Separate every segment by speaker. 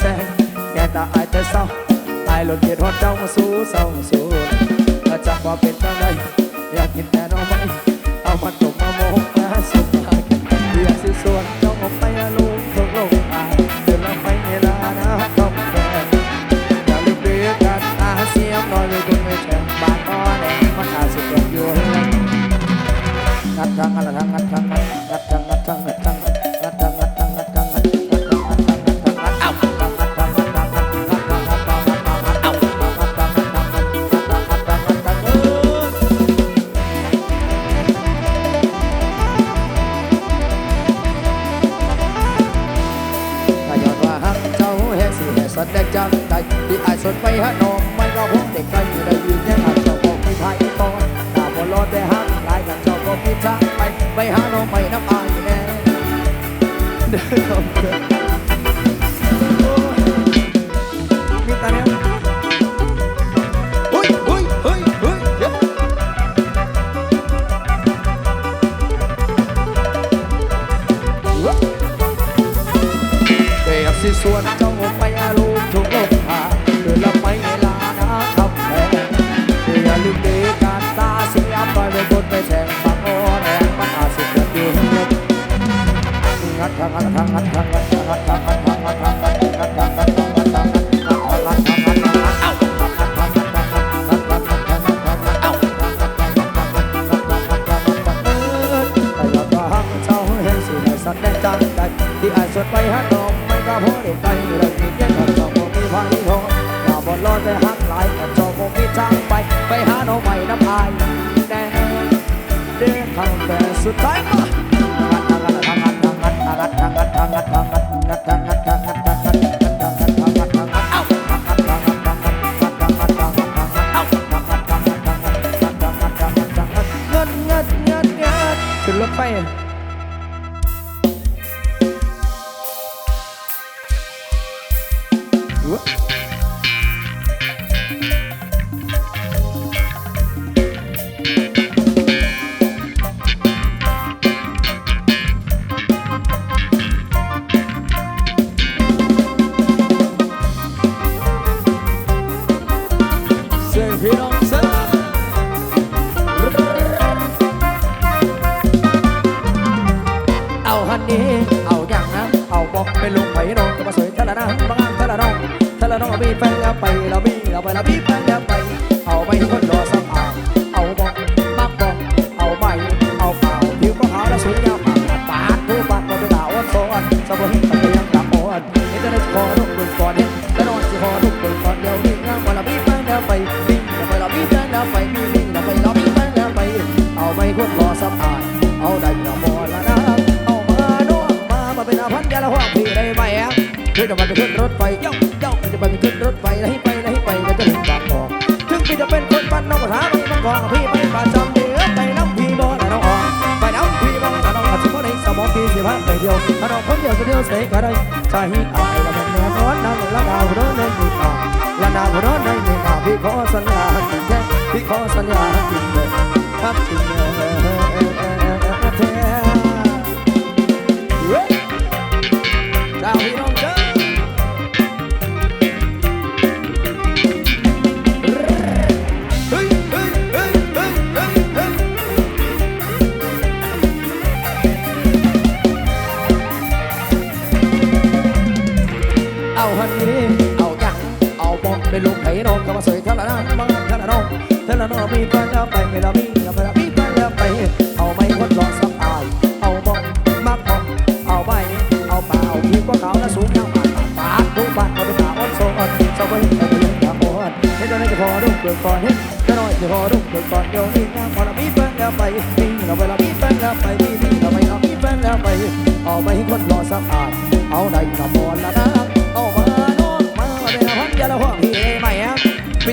Speaker 1: แสงแก่ตาอายแต่เศร้าอายหล่นเกียดฮอดเจ้ามาสู้เศร้าสู้ถ้าจักว่าเป็นจังไดอยากกินแต่น้องไม่เอามาตกมาโมกมาสุดท้ายอยากสิส่วนเจ้าออกไปอาลูกทุกโลกอายเดินลงไปในลานะคำแพงอย่าลืมเรียกกันอาเสียมน้อยเลยคงไม่แช่งบาดอ้อแดงมันอาสุดยอดอยู่งัดทางงัดทางงัดทาง สิให้สัตว์ได้จังใดที่อายสนไปหาน้องไม่ก็คงเด็กไกลอยู่ได้ยืนแค่หักเจ้าบอกไม่พายตอนตาบ่รอดได้ฮักหลายกันเจ้าก็มีทาไปไปหาน้องไม่น้ำอายแน่เดินมีตาเนี่ยสิส่วนเจ้าไปอาลูก ที่อาจสดไปหาดอกไม่กล้าพอเด็ดไป on fan. เสกก็ได้ใจให้ตายละมันแน่นอนนั่งละดาวร้อนในมือตาละดาวร้อนในมือตาพี่ขอสัญญาจริงแท้พี่ขอสัญญาจริงเลยครับจริงเลย ฮันนี่เอาอย่างเอาบอมไปลงไถนองก็มาสวยเท่าละน้ำบาเท่าละน้องเท่าละน้องมีแฟนแล้วไปไม่ละมีแล้วไปละมีแฟนแล้วไป เอาไม่คนรอสับอาย เอาบอมมากบอมเอาไม่เอาเปล่าผิวก็ขาและสูงยาปากปากทุกปากเอาไปตาอ้อนโซอ่อนสบายเอาไปเลี้ยงตาอ่อนเห็นตอนนี้จะพอรุ่งเกิดก่อนเห็นจะน้อยจะพอรุ่งเกิดก่อนเดี๋ยวนี้นะพอเรามีแฟนแล้วไปมีเราไปเรามีแฟนแล้วไปมีเราไปเรามีแฟนแล้วไปเอาไปคนรอสักอาดเอาได้ละมอนละ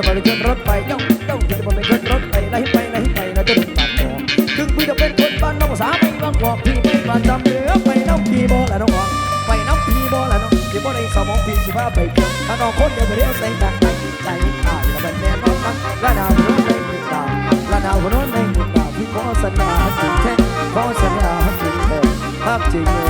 Speaker 1: จะไปขึ้นรถไปเจ้าเจ้าพี่จะไปขึ้นรถไปไล่ไปไล่ไปแล้วจะถึงปากคอถึงพี่จะเป็นคนบ้านน้องสาวไม่บางกอกพี่ไม่มาจำเนื้อไปน้องพี่บ่ละน้องไปน้องพี่บ่ละน้องที่บ่ได้สมองพี่สิพาไปเที่ยวถ้าน้องคนเดียวไปเที่ยวใส่ดักใจใจตายแล้วมันแน่นอนมันละดาวหัวในมือตาละดาวหัวในมือตาพี่ขอสัญญาจริงแท้ขอสัญญาจริงแท้ภาพจริง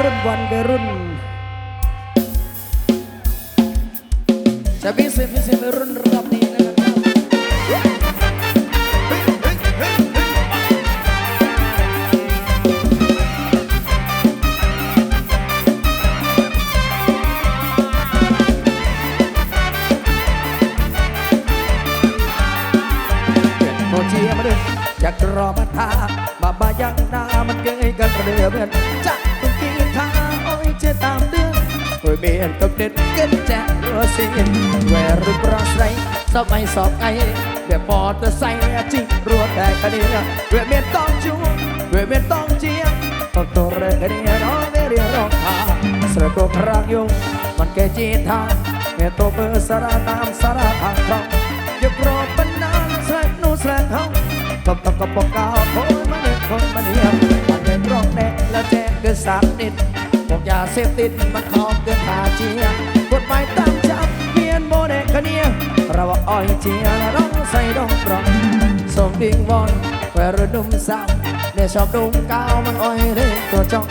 Speaker 1: รุ่นวันในรุ่นจะพิเศษพิเศษในรุ่นรอบนี้นะครับจากรอมาทาบาบายังนามันเกยกันเรือเบื่อน ยเมียนกับเด็ดกินแจ๊รัวสิแวรุปราศัยสบายสอบไอเบียบอเตอร์ไซค์จิงรัวแต่คดีเวียเมียนต้องจูเวียนต้องเจียต้องตัวเรคดีน้องเรียร้องหาสระตัวพรางยุงมันแกจีทางเมียตัวเพวกยาเสพติดมันคอบเกินพาเชียกฎหมายตั้งจับเพียนโบเดคเนียเราว่าอ้อยเจียร้องใส่ดองกรองสมดิงวอนแวรุ่นนุ่มสาวเนี่ยชอบดุมกาวมันอ้อยเล่นตัวจอง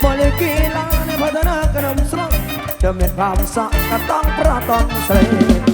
Speaker 1: โมเลกีลาในพัฒนากระนมสรงเดิมเดียนความสักก็ต้องประตองเสร็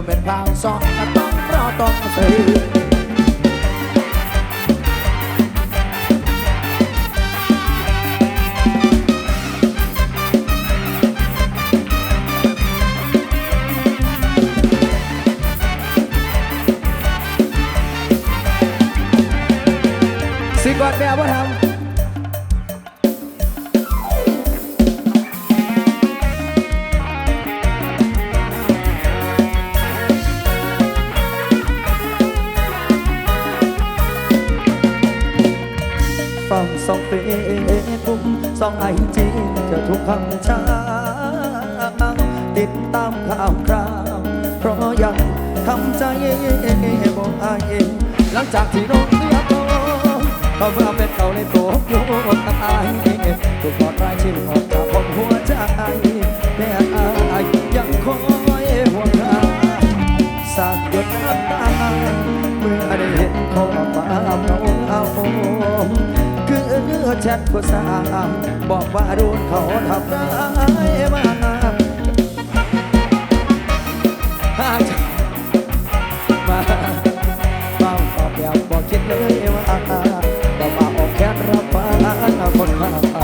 Speaker 1: ยมปัดใจตรงแน่และแจ้เกิดสามนิดบอกอย่าเส ติดตามข่าวคราว เพราะยังทำใจบอกอายหลังจากที่โดนเรียกตัวเขามาเป็นเขาในตัวอยู่กับอายถูกกอดรายชื่อออกจากบนหัวใจแม่อายยังคอยห่วงหาสาดหยดน้ำตาเมื่อได้เห็นข้อความาเอาคือแชทผู้สาวบอกว่าโดนเขาทำร้ายมาหางมาเฝ้าตอบแบบบอกคิดเลยว่าก็มาออกแค่รับฟ้าคนข้าไป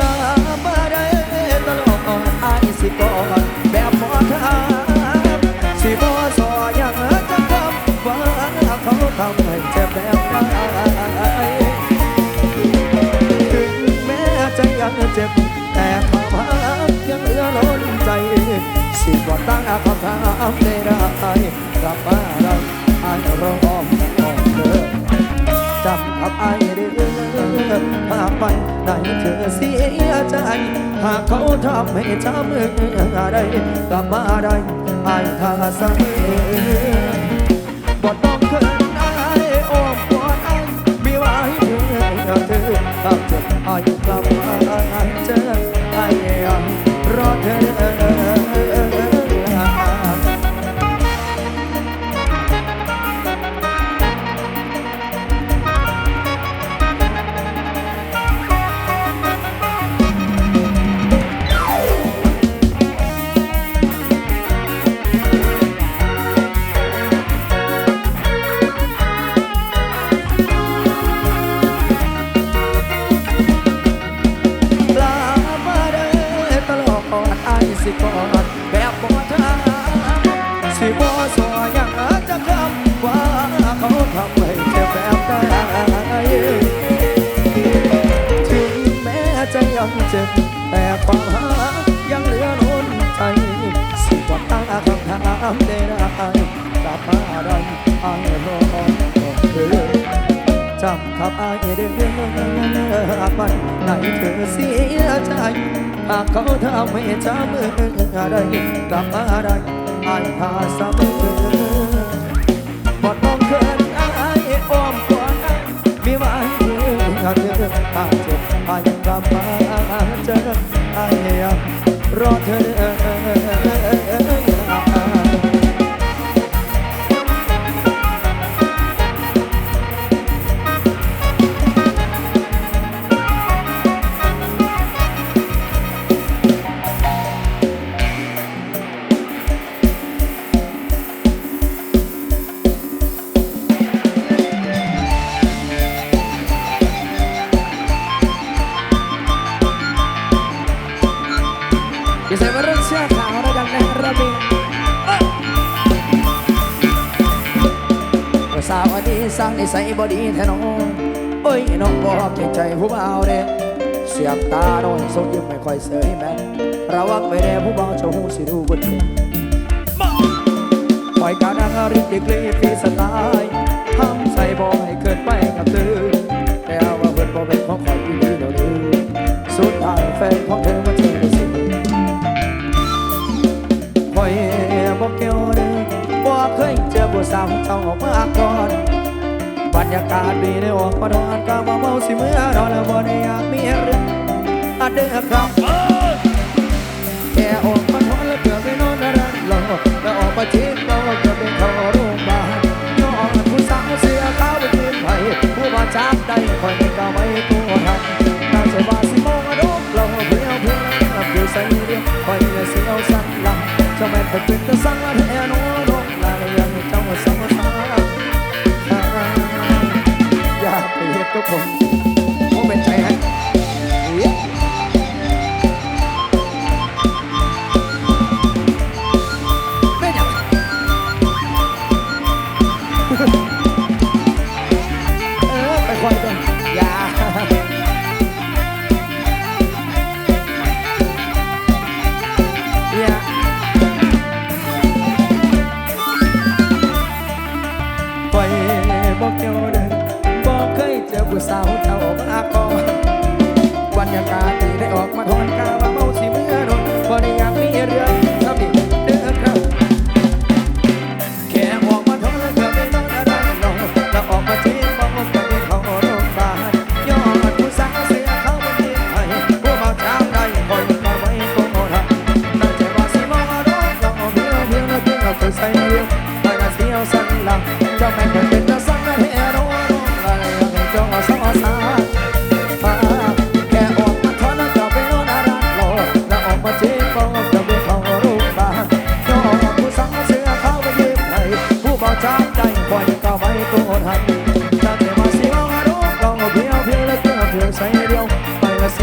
Speaker 1: ลามาได้ตลอดอายสิก่อนแบบหมอทาสิบสอยังจะคำว่าเขาทำให้เจ็บแบบไหน บ่ตั้งคำถามได้ได้กลับมาเราอายร้อมองเธอจำกับไอ้เด้อหากไปได้เธอเสียใจ หากเขาทำให้จำเมื่อะไรกลับมาได้ไอ้ท่าเสมอบ่ต้องเขิน แต่ความหายังเหลือล้นใจสิบวันตาคำถามได้ได้กลับมาได้อายรอเธอจำขับอายเดินมันไหนเธอเสียใจหากเขาทำให้จำได้กลับมาได้อายพาเสมอ หาเธอหาเจ็บอายกลับมาเจออายยังรอเธอ สร้างนิสัยบ่ดีแท้น้องโอ้ยน้องบอกเกรงใจผู้บ่าวเด้เสียบตาโดนสดยิ้มไม่ค่อยเสยแม่ระวังไว้แน่ผู้บ่าวเจ้าหูสิดูบนเตียงปล่อยการดังริบดีกรีฟีสไตล์ทำใส่บ่ให้เกินไปกับเธอแต่ว่าเพื่อนบ่เป็นของขอยอยู่ดีเดี๋ยวนี้สุดท้ายแฟนของเธอมาเจอสิ่งคอยบอกเกี่ยวเด้อบ่เคยเจอผู้สาวเจ้าออกมาก่อน บรรยากาศดีได้ออกมาทอนกามาเมาสิเมื่อนอนแล้วบ่ได้อยากมีเรื่องอันเด้อครับแค่ออก